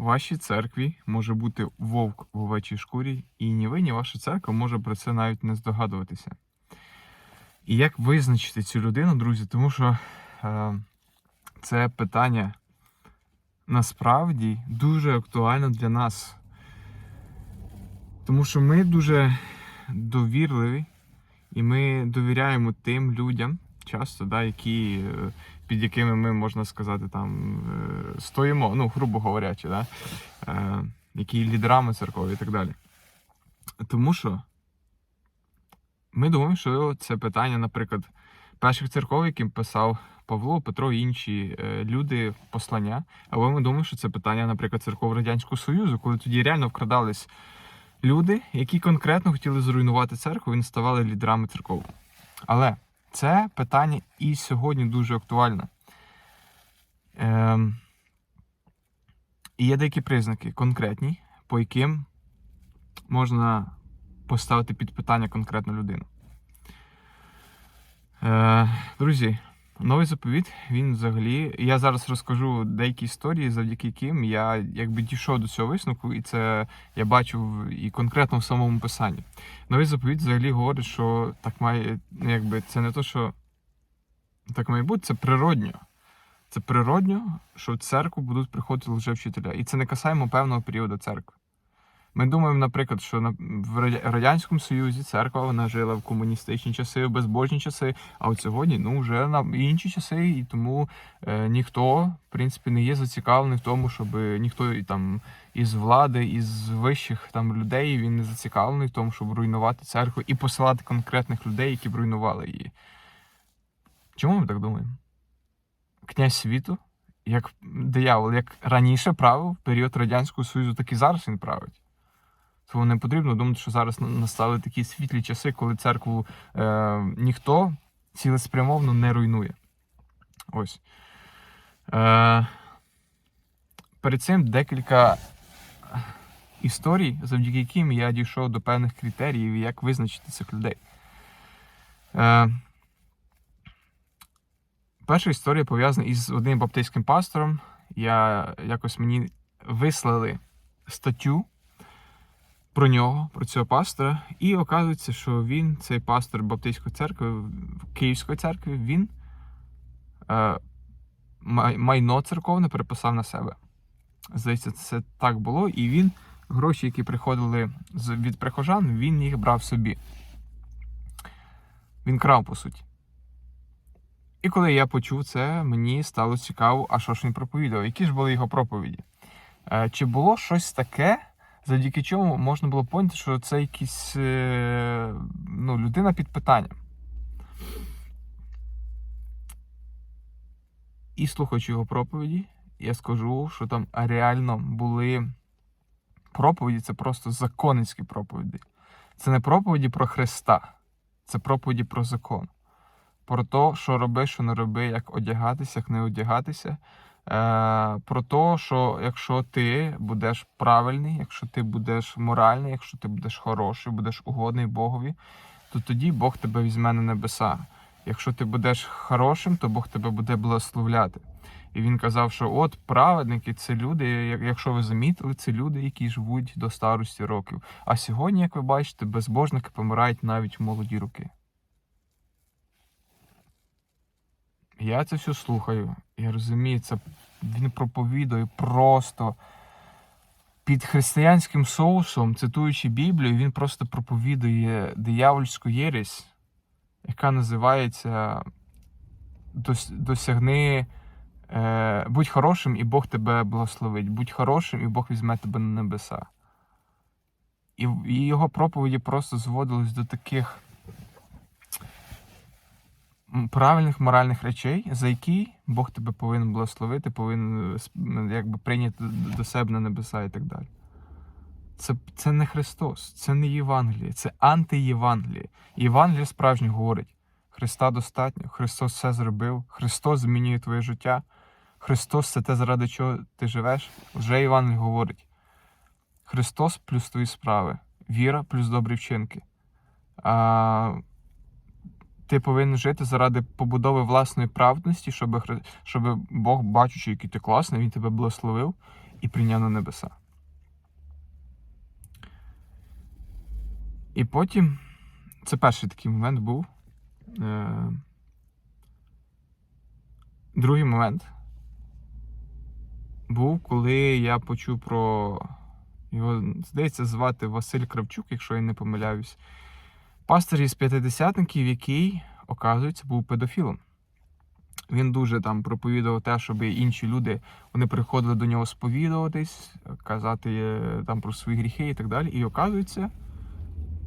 вашій церкві може бути вовк в овечій шкурі, і ні ви, ні ваша церква може про це навіть не здогадуватися. І як визначити цю людину, друзі? Тому що е, це питання насправді дуже актуально для нас. Тому що ми дуже довірливі і ми довіряємо тим людям, часто, да, які, е, під якими ми, можна сказати, там е, стоїмо, ну, грубо говорячи, да, е, які лідерами церкові і так далі. Тому що ми думаємо, що це питання, наприклад, перших церков, яким писав Павло, Петро і інші люди послання. Або ми думаємо, що це питання, наприклад, церков Радянського Союзу, коли тоді реально вкрадались люди, які конкретно хотіли зруйнувати церкву і не ставали лідерами церков. Але це питання і сьогодні дуже актуальне. Ем, і є деякі признаки конкретні, по яким можна поставити під питання конкретну людину. Е, друзі, новий заповіт, він взагалі. Я зараз розкажу деякі історії, завдяки яким я якби дійшов до цього висновку, і це я бачу в- і конкретно в самому писанні. Новий заповіт взагалі говорить, що так має, ну, якби це не то, що так має бути, це природньо. Це природньо, що в церкву будуть приходити лжевчителя. І це не касаємо певного періоду церкви. Ми думаємо, наприклад, що в Радянському Союзі церква вона жила в комуністичні часи, в безбожні часи, а от сьогодні ну вже на інші часи, і тому е, ніхто, в принципі, не є зацікавлений в тому, щоб ніхто і там із влади, із вищих там людей він не зацікавлений в тому, щоб руйнувати церкву і посилати конкретних людей, які б руйнували її. Чому ми так думаємо? Князь світу, як диявол, як раніше правив період Радянського Союзу, так і зараз він править. Тому не потрібно думати, що зараз настали такі світлі часи, коли церкву е, ніхто цілеспрямовно не руйнує. Ось. Е, перед цим декілька історій, завдяки яким я дійшов до певних критеріїв, як визначити цих людей. Е, перша історія пов'язана із одним баптистським пастором. Я якось мені вислали статтю про нього, про цього пастора. І оказується, що він, цей пастор Баптистської церкви, Київської церкви, він е, майно церковне переписав на себе. Здається, це так було, і він гроші, які приходили від прихожан, він їх брав собі. Він крав, по суті. І коли я почув це, мені стало цікаво, а що ж він проповідував, які ж були його проповіді. Е, Чи було щось таке, завдяки чому можна було поняти, що це якийсь е, ну, людина під питанням. І слухаючи його проповіді, я скажу, що там реально були проповіді, це просто законницькі проповіді. Це не проповіді про Христа, це проповіді про закон. Про те, що роби, що не роби, як одягатися, як не одягатися. Е, про те, що якщо ти будеш правильний, якщо ти будеш моральний, якщо ти будеш хороший, будеш угодний Богові, то тоді Бог тебе візьме на небеса. Якщо ти будеш хорошим, то Бог тебе буде благословляти. І він казав, що от праведники це люди, якщо ви замітили, це люди, які живуть до старості років. А сьогодні, як ви бачите, безбожники помирають навіть в молоді роки. Я це все слухаю. Я розумію, це він проповідує просто під християнським соусом, цитуючи Біблію, він просто проповідує диявольську єресь, яка називається Досягни. Е, будь хорошим, і Бог тебе благословить. Будь хорошим, і Бог візьме тебе на небеса. І, його проповіді просто зводились до таких правильних моральних речей, за які Бог тебе повинен благословити, повинен е, якби прийняти до себе на небеса і так далі. Це, це не Христос, це не Євангеліє, це антиєвангеліє. Євангеліє справжнє говорить: Христа достатньо, Христос все зробив, Христос змінює твоє життя, Христос це те, заради чого ти живеш. Вже Євангеліє говорить. Христос плюс твої справи, віра плюс добрі вчинки. А, ти повинен жити заради побудови власної праведності, щоб, щоб Бог, бачучи, який ти класний, він тебе благословив. і прийняв на небеса. І потім, це перший такий момент був. Е, Другий момент був, коли я почув про його, здається, звати Василь Кравчук, якщо я не помиляюсь. Пастор із п'ятидесятників, який, оказується, був педофілом. Він дуже там проповідував те, щоб інші люди вони приходили до нього сповідуватись, казати е, там про свої гріхи і так далі. І оказується,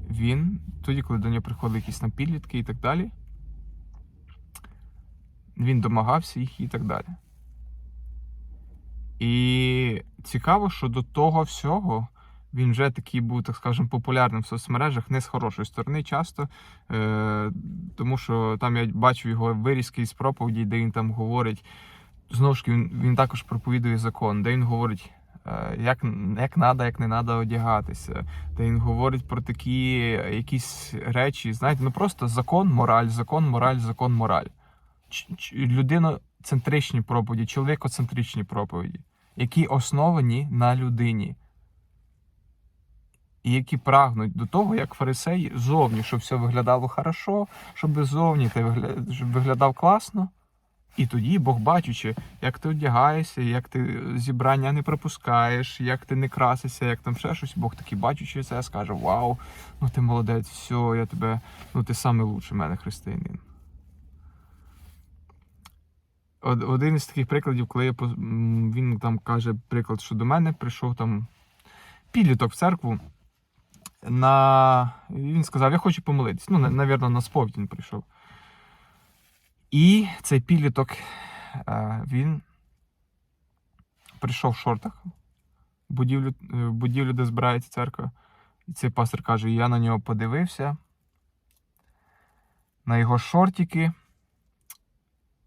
він, тоді, коли до нього приходили якісь там підлітки і так далі, він домагався їх і так далі. І цікаво, що до того всього він вже такий був, так скажемо, популярним в соцмережах, не з хорошої сторони часто. Е, тому що там я бачив його вирізки із проповіді, де він там говорить. Знову ж він, він також проповідує закон, де він говорить, е, як, як надо, як не треба одягатися, де він говорить про такі якісь речі. Знаєте, ну просто закон, мораль, закон, мораль, закон, мораль. Ч- ч- Людиноцентричні проповіді, чоловікоцентричні проповіді, які основані на людині. І які прагнуть до того, як фарисеї, зовні, щоб все виглядало хорошо, щоб зовні ти виглядав класно. І тоді Бог, бачучи, як ти одягаєшся, як ти зібрання не пропускаєш, як ти не красишся, як там ще щось, Бог такий бачучи це, скаже: Вау, ну ти молодець, все, я тебе, ну ти самий лучший мене християнин. Один із таких прикладів, коли я він там каже приклад, що до мене прийшов там підліток в церкву. На... Він сказав, я хочу помолитись. Ну, на- навірно, на сповідь він прийшов. І цей підліток, е, він прийшов в шортах в будівлю, е, будівлю, де збирається церква. І цей пастор каже: я на нього подивився, на його шортики.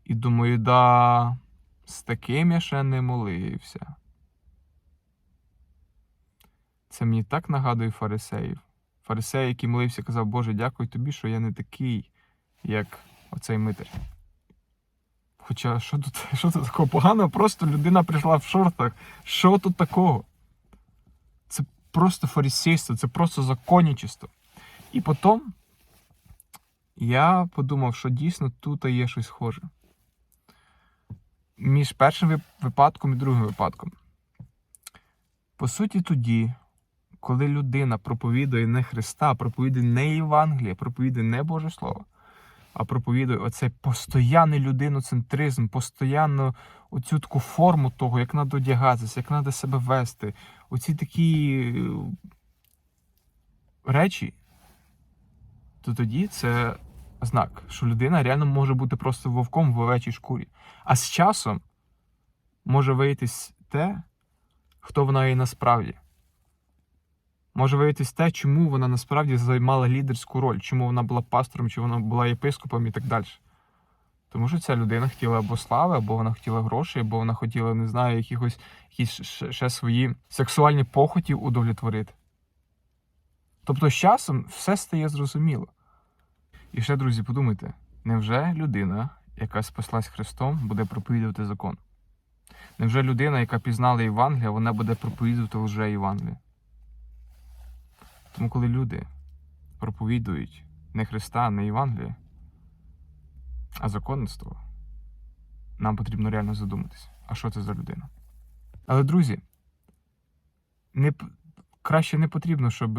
І думаю, да, з таким я ще не молився. Це мені так нагадує фарисеїв. Фарисей, який молився, казав, Боже, дякую тобі, що я не такий, як оцей митар. Хоча що тут, що тут такого поганого? Просто людина прийшла в шортах. Що тут такого? Це просто фарисейство, це просто законничество. І потім я подумав, що дійсно тут є щось схоже. Між першим випадком і другим випадком. По суті, тоді, коли людина проповідує не Христа, проповідує не Євангеліє, проповідує не Боже Слово, а проповідує оцей постоянний людиноцентризм, постоянно оцю таку форму того, як треба одягатися, як треба себе вести, оці такі е, речі, то тоді це знак, що людина реально може бути просто вовком в овечій шкурі. А з часом може виявитись те, хто вона є насправді. Може виявитись те, чому вона насправді займала лідерську роль, чому вона була пастором, чи вона була єпископом і так далі. Тому що ця людина хотіла або слави, або вона хотіла грошей, або вона хотіла, не знаю, якихось якісь ще, свої сексуальні похоті удовлетворити. Тобто з часом все стає зрозуміло. І ще, друзі, подумайте, невже людина, яка спаслась Христом, буде проповідувати закон? Невже людина, яка пізнала Євангелія, вона буде проповідувати лже Євангелія? Тому коли люди проповідують не Христа, не Євангелія, а законництво, нам потрібно реально задуматися, а що це за людина. Але, друзі, не, краще не потрібно, щоб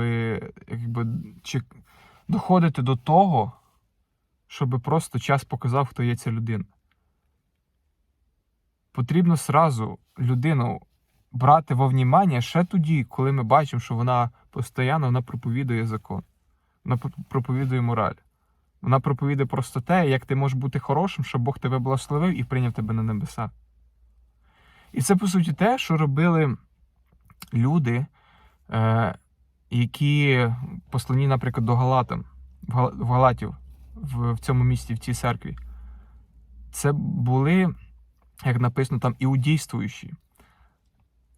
якби, чи, доходити до того, щоб просто час показав, хто є ця людина. Потрібно сразу людину брати во внімання ще тоді, коли ми бачимо, що вона постійно вона проповідує закон, вона проповідує мораль. Вона проповідує просто те, як ти можеш бути хорошим, щоб Бог тебе благословив і прийняв тебе на небеса. І це, по суті, те, що робили люди, е, які послані, наприклад, до Галатам, в Галатів, в цьому місті, в цій церкві. Це були, як написано там, іудійствуючі.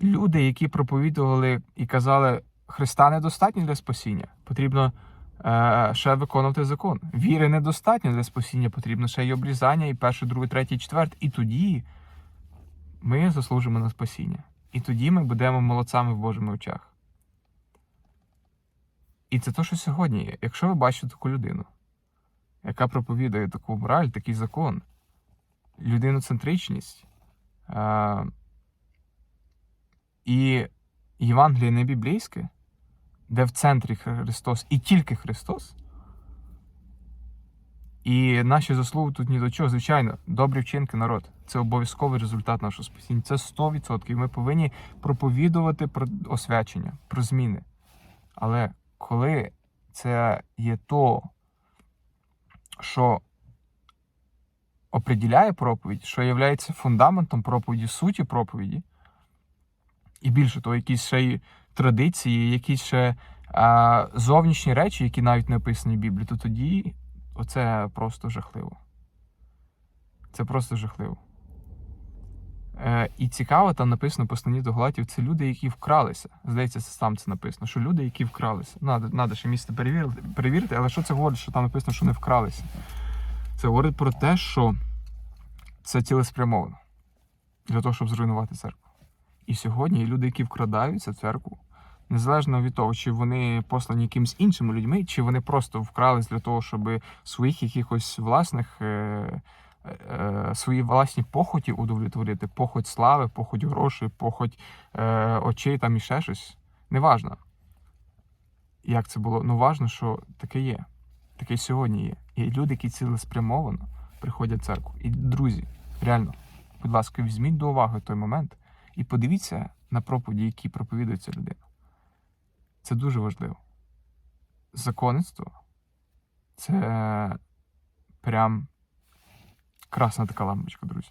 Люди, які проповідували і казали, Христа недостатньо для спасіння, потрібно е, ще виконувати закон. Віри недостатньо для спасіння, потрібно ще й обрізання, і перше, друге, третє, четверте. І тоді ми заслужимо на спасіння. І тоді ми будемо молодцями в Божими очах. І це те, що сьогодні є. Якщо ви бачите таку людину, яка проповідує таку мораль, такий закон, людиноцентричність е- і Євангеліє не біблійське, де в центрі Христос і тільки Христос. І наші заслуги тут ні до чого. Звичайно, добрі вчинки народ. Це обов'язковий результат нашого спасіння. Це 100%. Ми повинні проповідувати про освячення, про зміни. Але коли це є то, що определяє проповідь, що є фундаментом проповіді, суті проповіді, і більше того, якісь ще й традиції, якісь ще а, зовнішні речі, які навіть не описані в Біблії, то тоді оце просто жахливо. Це просто жахливо. Е, і цікаво, там написано посланні до Галатів, це люди, які вкралися. Здається, там це написано, що люди, які вкралися. Надо, надо ще місце перевірити, перевірити, але що це говорить, що там написано, що не вкралися? Це говорить про те, що це цілеспрямовано для того, щоб зруйнувати церкву. І сьогодні люди, які вкрадаються в церкву, незалежно від того, чи вони послані якимось іншими людьми, чи вони просто вкрались для того, щоб своїх якихось власних. Е- е, свої власні похоті удовлетворити, похоть слави, похоть грошей, похоть е, очей там і ще щось. Неважно, як це було. Ну важно, що таке є. Таке сьогодні є. І люди, які цілеспрямовано приходять в церкву. І друзі, реально, будь ласка, візьміть до уваги той момент і подивіться на проповіді, які проповідується людина. Це дуже важливо. Законництво це прям красна така лампочка, друзі.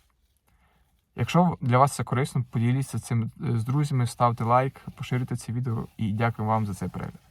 Якщо для вас це корисно, поділіться цим з друзями, ставте лайк, поширюйте це відео і дякую вам за цей перегляд.